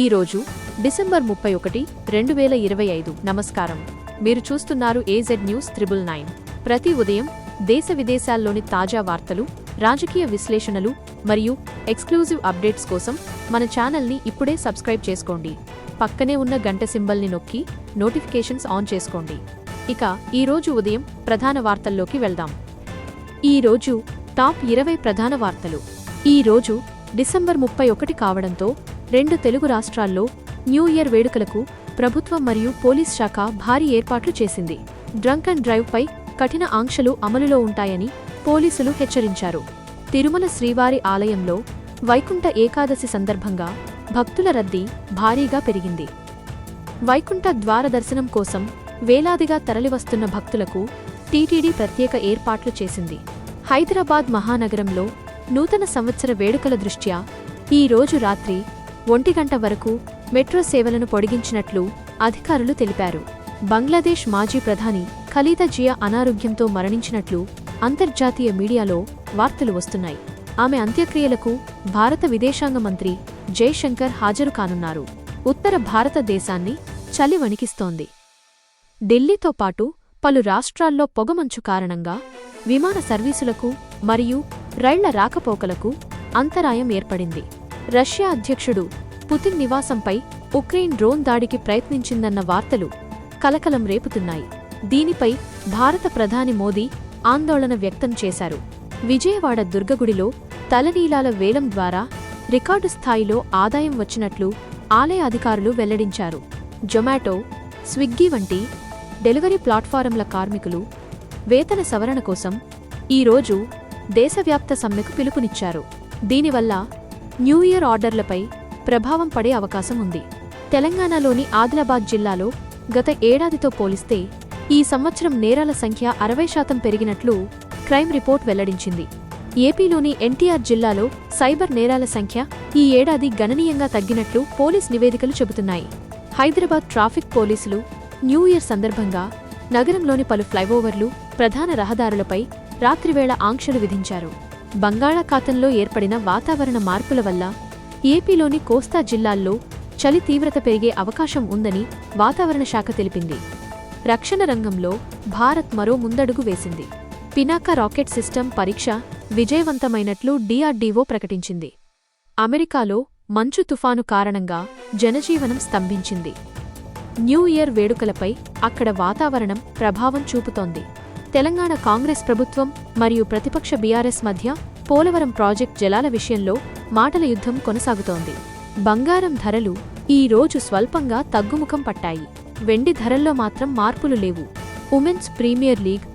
ఈరోజు డిసెంబర్ ముప్పై ఒకటి రెండు వేల ఇరవై ఐదు. నమస్కారం. మీరు చూస్తున్నారు ఏజెడ్ న్యూస్ త్రిబుల్ నైన్. ప్రతి ఉదయం దేశ విదేశాల్లోని తాజా వార్తలు రాజకీయ విశ్లేషణలు మరియు ఎక్స్క్లూజివ్ అప్డేట్స్ కోసం మన ఛానల్ని ఇప్పుడే సబ్స్క్రైబ్ చేసుకోండి. పక్కనే ఉన్న గంట సింబల్ని నొక్కి నోటిఫికేషన్స్ ఆన్ చేసుకోండి. ఇక ఈరోజు ఉదయం ప్రధాన వార్తల్లోకి వెళ్దాం. ఈ రోజు టాప్ ఇరవై ప్రధాన వార్తలు. ఈ రోజు డిసెంబర్ ముప్పై ఒకటి కావడంతో రెండు తెలుగు రాష్ట్రాల్లో న్యూ ఇయర్ వేడుకలకు ప్రభుత్వం మరియు పోలీస్ శాఖ భారీ ఏర్పాట్లు చేసింది. డ్రంక్ అండ్ డ్రైవ్పై కఠిన ఆంక్షలు అమలులో ఉంటాయని పోలీసులు హెచ్చరించారు. తిరుమల శ్రీవారి ఆలయంలో వైకుంఠ ఏకాదశి సందర్భంగా భక్తుల రద్దీ భారీగా పెరిగింది. వైకుంఠ ద్వార దర్శనం కోసం వేలాదిగా తరలివస్తున్న భక్తులకు టీటీడీ ప్రత్యేక ఏర్పాట్లు చేసింది. హైదరాబాద్ మహానగరంలో నూతన సంవత్సర వేడుకల దృష్ట్యా ఈ రోజు రాత్రి ఒంటి గంట వరకు మెట్రో సేవలను పొడిగించినట్లు అధికారులు తెలిపారు. బంగ్లాదేశ్ మాజీ ప్రధాని ఖలీదా జియా అనారోగ్యంతో మరణించినట్లు అంతర్జాతీయ మీడియాలో వార్తలు వస్తున్నాయి. ఆమె అంత్యక్రియలకు భారత విదేశాంగ మంత్రి జైశంకర్ హాజరు కానున్నారు. ఉత్తర భారతదేశాన్ని చలి వణికిస్తోంది. ఢిల్లీతో పాటు పలు రాష్ట్రాల్లో పొగమంచు కారణంగా విమాన సర్వీసులకు మరియు రైళ్ళ రాకపోకలకు అంతరాయం ఏర్పడింది. రష్యా అధ్యక్షుడు పుతిన్ నివాసంపై ఉక్రెయిన్ డ్రోన్ దాడికి ప్రయత్నించిందన్న వార్తలు కలకలం రేపుతున్నాయి. దీనిపై భారత ప్రధాని మోదీ ఆందోళన వ్యక్తం చేశారు. విజయవాడ దుర్గగుడిలో తలనీలాల వేలం ద్వారా రికార్డు స్థాయిలో ఆదాయం వచ్చినట్లు ఆలయ అధికారులు వెల్లడించారు. జొమాటో స్విగ్గీ వంటి డెలివరీ ప్లాట్ఫారంల కార్మికులు వేతన సవరణ కోసం ఈరోజు దేశవ్యాప్త సమ్మెకు పిలుపునిచ్చారు. దీనివల్ల న్యూ ఇయర్ ఆర్డర్లపై ప్రభావం పడే అవకాశం ఉంది. తెలంగాణలోని ఆదిలాబాద్ జిల్లాలో గత ఏడాదితో పోలిస్తే ఈ సంవత్సరం నేరాల సంఖ్య అరవై శాతం పెరిగినట్లు క్రైమ్ రిపోర్ట్ వెల్లడించింది. ఏపీలోని ఎన్టీఆర్ జిల్లాలో సైబర్ నేరాల సంఖ్య ఈ ఏడాది గణనీయంగా తగ్గినట్లు పోలీస్ నివేదికలు చెబుతున్నాయి. హైదరాబాద్ ట్రాఫిక్ పోలీసులు న్యూ ఇయర్ సందర్భంగా నగరంలోని పలు ఫ్లైఓవర్లు ప్రధాన రహదారులపై రాత్రివేళ ఆంక్షలు విధించారు. బంగాళాఖాతంలో ఏర్పడిన వాతావరణ మార్పుల వల్ల ఏపీలోని కోస్తా జిల్లాల్లో చలి తీవ్రత పెరిగే అవకాశం ఉందని వాతావరణ శాఖ తెలిపింది. రక్షణ రంగంలో భారత్ మరో ముందడుగు వేసింది. పినాకా రాకెట్ సిస్టమ్ పరీక్ష విజయవంతమైనట్లు డిఆర్డీఓ ప్రకటించింది. అమెరికాలో మంచు తుఫాను కారణంగా జనజీవనం స్తంభించింది. న్యూ ఇయర్ వేడుకలపై అక్కడ వాతావరణం ప్రభావం చూపుతోంది. తెలంగాణ కాంగ్రెస్ ప్రభుత్వం మరియు ప్రతిపక్ష బీఆర్ఎస్ మధ్య పోలవరం ప్రాజెక్ట్ జలాల విషయంలో మాటల యుద్ధం కొనసాగుతోంది. బంగారం ధరలు ఈ రోజు స్వల్పంగా తగ్గుముఖం పట్టాయి. వెండి ధరల్లో మాత్రం మార్పులు లేవు. ఉమెన్స్ ప్రీమియర్ లీగ్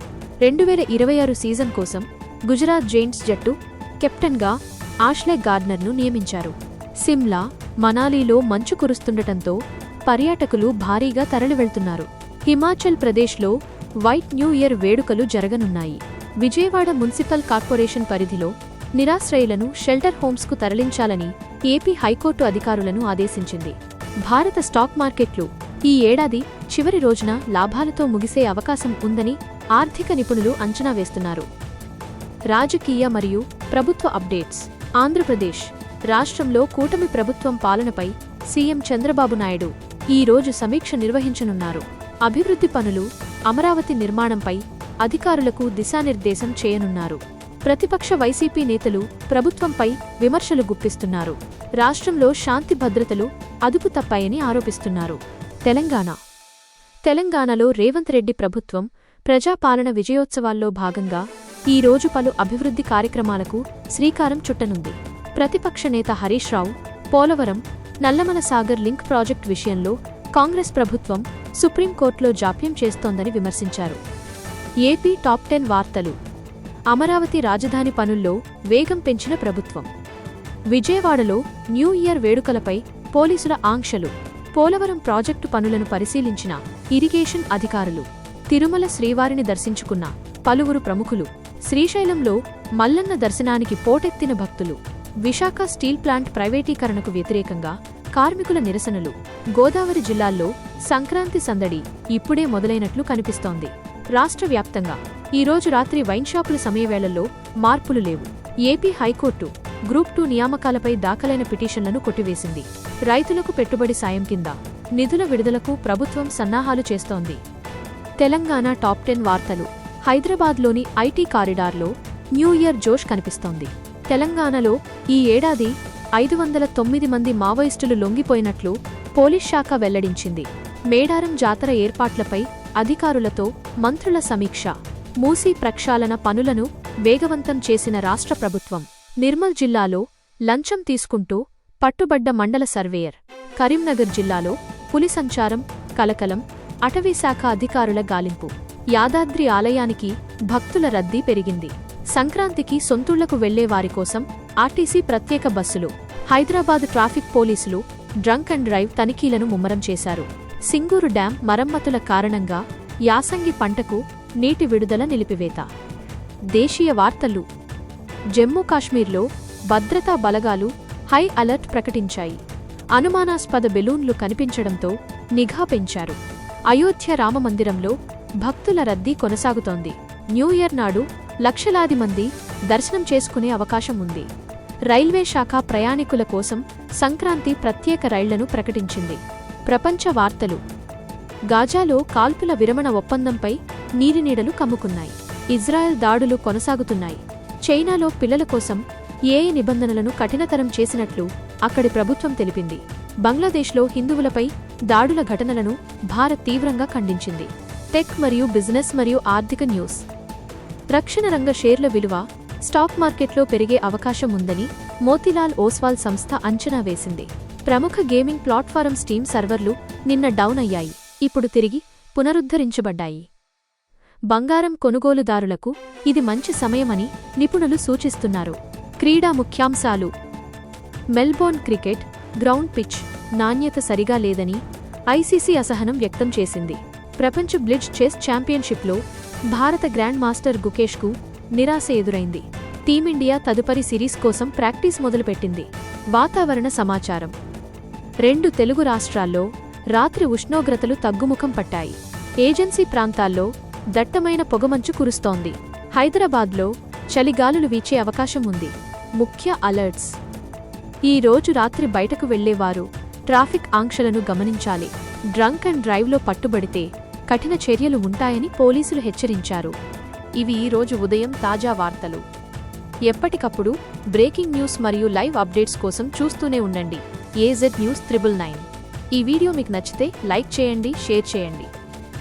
రెండు వేల ఇరవై ఆరు సీజన్ కోసం గుజరాత్ జైంట్స్ జట్టు కెప్టెన్గా ఆష్లే గార్డ్నర్ను నియమించారు. సిమ్లా మనాలీలో మంచు కురుస్తుండటంతో పర్యాటకులు భారీగా తరలివెళ్తున్నారు. హిమాచల్ ప్రదేశ్లో వైట్ న్యూ ఇయర్ వేడుకలు జరగనున్నాయి. విజయవాడ మున్సిపల్ కార్పొరేషన్ పరిధిలో నిరాశ్రయులను షెల్టర్ హోమ్స్కు తరలించాలని ఏపీ హైకోర్టు అధికారులను ఆదేశించింది. భారత స్టాక్ మార్కెట్లు ఈ ఏడాది చివరి రోజున లాభాలతో ముగిసే అవకాశం ఉందని ఆర్థిక నిపుణులు అంచనా వేస్తున్నారు. రాజకీయ మరియు ప్రభుత్వ అప్డేట్స్. ఆంధ్రప్రదేశ్ రాష్ట్రంలో కూటమి ప్రభుత్వం పాలనపై సీఎం చంద్రబాబు నాయుడు ఈ రోజు సమీక్ష నిర్వహించనున్నారు. అభివృద్ధి పనులు అమరావతి నిర్మాణంపై అధికారులకు దిశానిర్దేశం చేయనున్నారు. ప్రతిపక్ష వైసీపీ నేతలు ప్రభుత్వంపై విమర్శలు గుప్పిస్తున్నారు. రాష్ట్రంలో శాంతి భద్రతలు అదుపు తప్పాయని ఆరోపిస్తున్నారు. తెలంగాణ. తెలంగాణలో రేవంత్ రెడ్డి ప్రభుత్వం ప్రజాపాలన విజయోత్సవాల్లో భాగంగా ఈ రోజు పలు అభివృద్ధి కార్యక్రమాలకు శ్రీకారం చుట్టనుంది. ప్రతిపక్ష నేత హరీష్ రావు పోలవరం నల్లమల సాగర్ లింక్ ప్రాజెక్ట్ విషయంలో కాంగ్రెస్ ప్రభుత్వం సుప్రీంకోర్టులో జాప్యం చేస్తోందని విమర్శించారు. ఏపీ టాప్ టెన్ వార్తలు. అమరావతి రాజధాని పనుల్లో వేగం పెంచిన ప్రభుత్వం. విజయవాడలో న్యూ ఇయర్ వేడుకలపై పోలీసుల ఆంక్షలు. పోలవరం ప్రాజెక్టు పనులను పరిశీలించిన ఇరిగేషన్ అధికారులు. తిరుమల శ్రీవారిని దర్శించుకున్న పలువురు ప్రముఖులు. శ్రీశైలంలో మల్లన్న దర్శనానికి పోటెత్తిన భక్తులు. విశాఖ స్టీల్ ప్లాంట్ ప్రైవేటీకరణకు వ్యతిరేకంగా కార్మికుల నిరసనలు. గోదావరి జిల్లాల్లో సంక్రాంతి సందడి ఇప్పుడే మొదలైనట్లు కనిపిస్తోంది. రాష్ట్ర వ్యాప్తంగా ఈరోజు రాత్రి వైన్ షాపుల సమయవేళల్లో మార్పులు లేవు. AP high court group two నియామకాలపై దాఖలైన పిటిషన్లను కొట్టివేసింది. రైతులకు పెట్టుబడి సాయం కింద నిధుల విడుదలకు ప్రభుత్వం సన్నాహాలు చేస్తోంది. తెలంగాణ టాప్ టెన్ వార్తలు. హైదరాబాద్లోని ఐటీ కారిడార్లో న్యూ ఇయర్ జోష్ కనిపిస్తోంది. తెలంగాణలో ఈ ఏడాది ఐదు వందల తొమ్మిది మంది మావోయిస్టులు లొంగిపోయినట్లు పోలీస్ శాఖ వెల్లడించింది. మేడారం జాతర ఏర్పాట్లపై అధికారులతో మంత్రుల సమీక్ష మూసీ ప్రక్షాళన పనులను వేగవంతం చేసిన రాష్ట్ర ప్రభుత్వం నిర్మల్ జిల్లాలో లంచం తీసుకుంటూ పట్టుబడ్డ మండల సర్వేయర్ కరీంనగర్ జిల్లాలో పులి సంచారం కలకలం అటవీశాఖ అధికారుల గాలింపు యాదాద్రి ఆలయానికి భక్తుల రద్దీ పెరిగింది. సంక్రాంతికి సొంతుళ్ళకు వెళ్ళే వారి కోసం ఆర్టీసీ ప్రత్యేక బస్సులు హైదరాబాద్ ట్రాఫిక్ పోలీసులు డ్రంక్ అండ్ డ్రైవ్ తనిఖీలను ముమ్మరం చేశారు. సింగూరు డ్యాం మరమ్మతుల కారణంగా యాసంగి పంటకు నీటి విడుదల నిలిపివేత. దేశీయ వార్తలు. జమ్మూ కాశ్మీర్లో భద్రతా బలగాలు హై అలర్ట్ ప్రకటించాయి. అనుమానాస్పద బెలూన్లు కనిపించడంతో నిఘా పెంచారు. అయోధ్య రామమందిరంలో భక్తుల రద్దీ కొనసాగుతోంది. న్యూ ఇయర్ నాడు లక్షలాది మంది దర్శనం చేసుకునే అవకాశం ఉంది. రైల్వే శాఖ ప్రయాణికుల కోసం సంక్రాంతి ప్రత్యేక రైళ్ళను ప్రకటించింది. ప్రపంచ వార్తలు. గాజాలో కాల్పుల విరమణ ఒప్పందంపై నీరినీడలు కమ్ముకున్నాయి. ఇజ్రాయెల్ దాడులు కొనసాగుతున్నాయి. చైనాలో పిల్లల కోసం ఏఏ నిబంధనలను కఠినతరం చేసినట్లు అక్కడి ప్రభుత్వం తెలిపింది. బంగ్లాదేశ్లో హిందువులపై దాడుల ఘటనలను భారత్ తీవ్రంగా ఖండించింది. టెక్ మరియు బిజినెస్ మరియు ఆర్థిక న్యూస్. రక్షణ రంగ షేర్ల విలువ స్టాక్ మార్కెట్లో పెరిగే అవకాశం ఉందని మోతిలాల్ ఓస్వాల్ సంస్థ అంచనా వేసింది. ప్రముఖ గేమింగ్ ప్లాట్ఫారం స్టీమ్ సర్వర్లు నిన్న డౌన్ అయ్యాయి. ఇప్పుడు తిరిగి పునరుద్ధరించబడ్డాయి. బంగారం కొనుగోలుదారులకు ఇది మంచి సమయమని నిపుణులు సూచిస్తున్నారు. క్రీడా ముఖ్యాంశాలు. మెల్బోర్న్ క్రికెట్ గ్రౌండ్ పిచ్ నాణ్యత సరిగా లేదని ఐసీసీ అసహనం వ్యక్తం చేసింది. ప్రపంచ బ్లిడ్జ్ చెస్ ఛాంపియన్షిప్లో భారత గ్రాండ్ మాస్టర్ గుకేష్కు నిరాశ ఎదురైంది. టీమిండియా తదుపరి సిరీస్ కోసం ప్రాక్టీస్ మొదలుపెట్టింది. వాతావరణ సమాచారం. రెండు తెలుగు రాష్ట్రాల్లో రాత్రి ఉష్ణోగ్రతలు తగ్గుముఖం పట్టాయి. ఏజెన్సీ ప్రాంతాల్లో దట్టమైన పొగమంచు కురుస్తోంది. హైదరాబాద్లో చలిగాలులు వీచే అవకాశం ఉంది. ముఖ్య అలర్ట్స్. ఈ రోజు రాత్రి బయటకు వెళ్ళేవారు ట్రాఫిక్ ఆంక్షలను గమనించాలి. డ్రంక్ అండ్ డ్రైవ్లో పట్టుబడితే కఠిన చర్యలు ఉంటాయని పోలీసులు హెచ్చరించారు. ఇవి ఈరోజు ఉదయం తాజా వార్తలు. ఎప్పటికప్పుడు బ్రేకింగ్ న్యూస్ మరియు లైవ్ అప్డేట్స్ కోసం చూస్తూనే ఉండండి. AZ news triple nine. ఈ వీడియో మీకు నచ్చితే లైక్ చేయండి షేర్ చేయండి.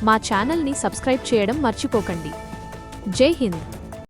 మా ఛానల్ని సబ్స్క్రైబ్ చేయడం మర్చిపోకండి. జై హింద్.